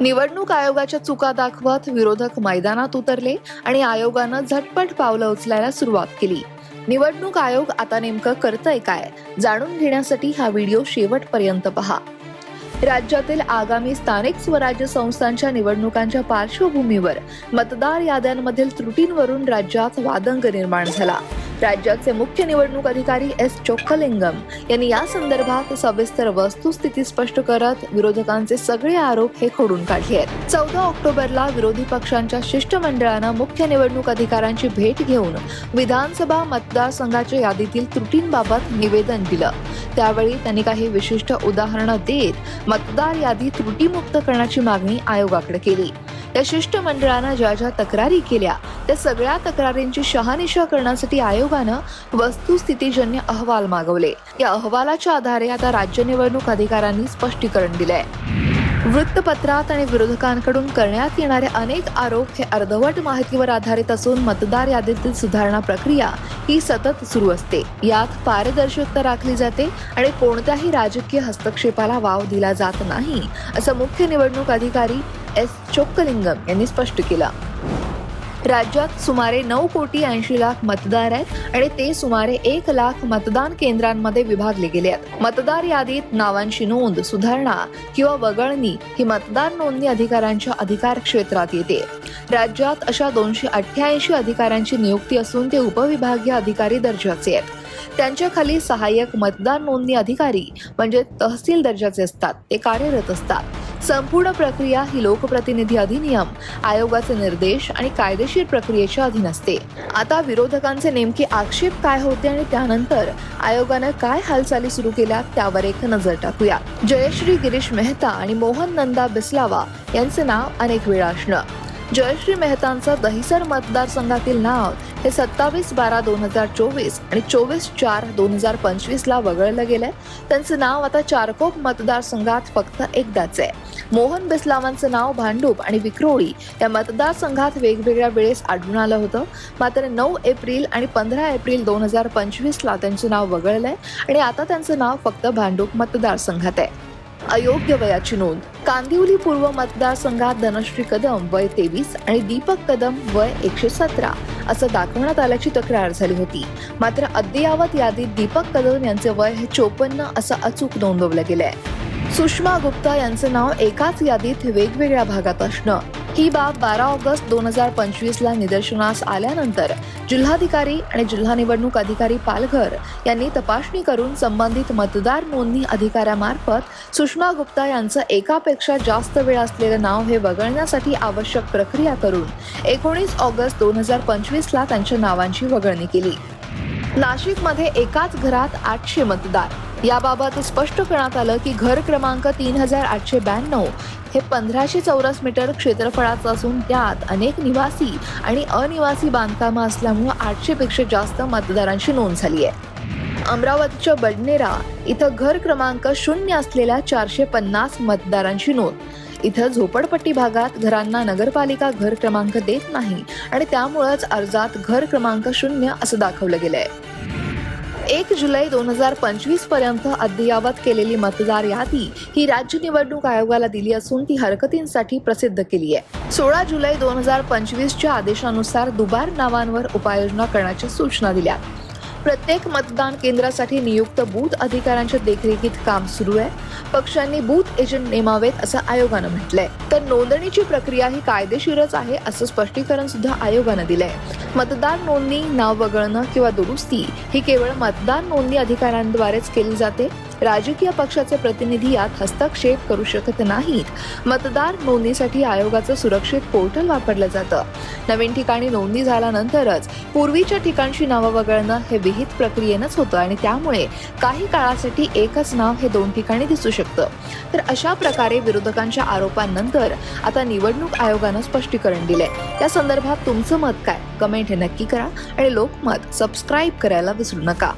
निवडणूक आयोगाच्या चुका दाखवत विरोधक मैदानात उतरले आणि आयोगानं झटपट पावलं उचलायला सुरुवात केली. निवडणूक आयोग आता नेमकं करतंय काय जाणून घेण्यासाठी हा व्हिडिओ शेवटपर्यंत पहा. राज्यातील आगामी स्थानिक स्वराज्य संस्थांच्या निवडणुकांच्या पार्श्वभूमीवर मतदार याद्यांमधील त्रुटींवरून राज्यात वादंग निर्माण झाला. राज्याचे मुख्य निवडणूक अधिकारी एस चोक्कलिंगम यांनी या संदर्भात सविस्तर वस्तुस्थिती स्पष्ट करत विरोधकांचे सगळे आरोप हे खोडून काढले आहेत. चौदा ऑक्टोबरला विरोधी पक्षांच्या शिष्टमंडळानं मुख्य निवडणूक अधिकाऱ्यांची भेट घेऊन विधानसभा मतदारसंघाच्या यादीतील त्रुटींबाबत निवेदन दिलं. त्यावेळी त्यांनी काही विशिष्ट उदाहरणं देत मतदार यादी त्रुटीमुक्त करण्याची मागणी आयोगाकडे केली. या शिष्टमंडळानं ज्या ज्या तक्रारी केल्या त्या सगळ्या तक्रारींची शहानिशा करण्यासाठी आयोगानं वस्तुस्थितीजन्य अहवाल मागवले. या अहवालाच्या आधारे आता राज्य निवडणूक अधिकाऱ्यांनी स्पष्टीकरण दिलंय. वृत्तपत्रात आणि विरोधकांकडून करण्यात येणारे अनेक आरोप हे अर्धवट माहितीवर आधारित असून मतदार यादीतील सुधारणा प्रक्रिया ही सतत सुरू असते. यात पारदर्शकता राखली जाते आणि कोणत्याही राजकीय हस्तक्षेपाला वाव दिला जात नाही असं मुख्य निवडणूक अधिकारी एस चोक्कलिंगम यांनी स्पष्ट केलं. राज्यात सुमारे नऊ कोटी ऐंशी लाख मतदार आहेत आणि ते सुमारे एक लाख मतदान केंद्रांमध्ये विभागले गेले आहेत. मतदार यादीत नावांची नोंद सुधारणा किंवा वगळणी ही मतदार नोंदणी अधिकाऱ्यांच्या अधिकार क्षेत्रात येते. राज्यात अशा दोनशे अठ्ठ्याऐंशी अधिकाऱ्यांची नियुक्ती असून ते उपविभागीय अधिकारी दर्जाचे आहेत. त्यांच्या खाली सहाय्यक मतदार नोंदणी अधिकारी म्हणजे तहसील दर्जाचे असतात ते कार्यरत असतात. संपूर्ण प्रक्रिया ही लोकप्रतिनिधी अधिनियम आयोगाचे निर्देश आणि कायदेशीर प्रक्रियेच्या अधीन असते. आता विरोधकांचे नेमके आक्षेप काय होते आणि त्यानंतर आयोगानं काय हालचाली सुरू केल्या त्यावर एक नजर टाकूया. जयश्री गिरीश मेहता आणि मोहन नंदा बिस्लावा यांचे नाव अनेक वेळा असणं. जयश्री मेहतांचं दहिसर मतदारसंघातील नाव हे सत्तावीस बारा दोन हजार चोवीस आणि चोवीस चार दोन हजार पंचवीसला वगळलं गेलंय. त्यांचं नाव आता चारकोप मतदारसंघात फक्त एकदाच आहे. मोहन बिस्लावांचं नाव भांडूप आणि विक्रोळी या मतदारसंघात वेगवेगळ्या वेळेस आढळून आलं होतं. मात्र नऊ एप्रिल आणि पंधरा एप्रिल दोन हजार पंचवीसला त्यांचं नाव वगळलंय आणि आता त्यांचं नाव फक्त भांडूप मतदारसंघात आहे. अयोग्य वयाची नोंद. कांदिवली पूर्व मतदारसंघात धनश्री कदम वय तेवीस आणि दीपक कदम वय एकशे सतरा असं दाखवण्यात आल्याची तक्रार झाली होती. मात्र अद्ययावत यादीत दीपक कदम यांचे वय हे चोपन्न असं अचूक नोंदवलं गेलंय. सुषमा गुप्ता यांचं नाव एकाच यादीत वेगवेगळ्या भागात असणं ही बाब बारा ऑगस्ट दोन हजार पंचवीस ला निदर्शनास आल्यानंतर जिल्हाधिकारी आणि जिल्हा निवडणूक अधिकारी पालघर यांनी तपासणी करून संबंधित मतदार नोंदणी अधिकाऱ्यामार्फत सुषमा गुप्ता यांचं एकापेक्षा जास्त वेळ असलेलं नाव हे वगळण्यासाठी आवश्यक प्रक्रिया करून एकोणीस ऑगस्ट दोन हजार पंचवीस ला त्यांच्या नावांची वगळणी केली. नाशिकमध्ये एकाच घरात आठशे मतदार याबाबत स्पष्ट करण्यात आलं की घर क्रमांक तीन हजार आठशे ब्याण्णव हे पंधराशे चौरस मीटर क्षेत्रफळाचं असून त्यात अनेक निवासी आणि अनिवासी बांधकामं असल्यामुळं आठशेपेक्षा जास्त मतदारांची नोंद झाली आहे. अमरावतीच्या बडनेरा इथं घर क्रमांक शून्य असलेल्या चारशे पन्नास मतदारांची नोंद. इथं झोपडपट्टी भागात घरांना नगरपालिका घर क्रमांक देत नाही आणि त्यामुळंच अर्जात घर क्रमांक शून्य असं दाखवलं गेलंय. एक जुलै दोन हजार पंचवीसपर्यंत अद्ययावत केलेली मतदार यादी ही राज्य निवडणूक आयोगाला दिली असून ती हरकतींसाठी प्रसिद्ध केली आहे. सोळा जुलै दोन हजार पंचवीसच्या आदेशानुसार दुबार नावांवर उपाययोजना करण्याच्या सूचना दिल्या. प्रत्येक मतदान केंद्रासाठी नियुक्त बूथ अधिकाऱ्यांच्या देखरेखीत काम सुरू आहे. पक्षांनी बूथ एजंट नेमावेत असं आयोगानं म्हटलंय. तर नोंदणीची प्रक्रिया ही कायदेशीरच आहे असं स्पष्टीकरण सुद्धा आयोगानं दिलंय. मतदार नोंदणी नाव वगळणं किंवा दुरुस्ती ही केवळ मतदार नोंदणी अधिकाऱ्यांद्वारेच केली जाते? राजकीय पक्षाचे प्रतिनिधी यात हस्तक्षेप करू शकत नाहीत. मतदार नोंदणीसाठी आयोगाचं सुरक्षित पोर्टल वापरलं जातं. नवीन ठिकाणी नोंदणी झाल्यानंतरच पूर्वीच्या ठिकाणची नावं वगळणं हे विहित प्रक्रियेनंच होतं आणि त्यामुळे काही काळासाठी एकच नाव हे दोन ठिकाणी दिसू शकतं. तर अशा प्रकारे विरोधकांच्या आरोपांनंतर आता निवडणूक आयोगानं स्पष्टीकरण दिलंय. त्या संदर्भात तुमचं मत काय? कमेंट हे नक्की करा आणि लोकमत सबस्क्राईब करायला विसरू नका.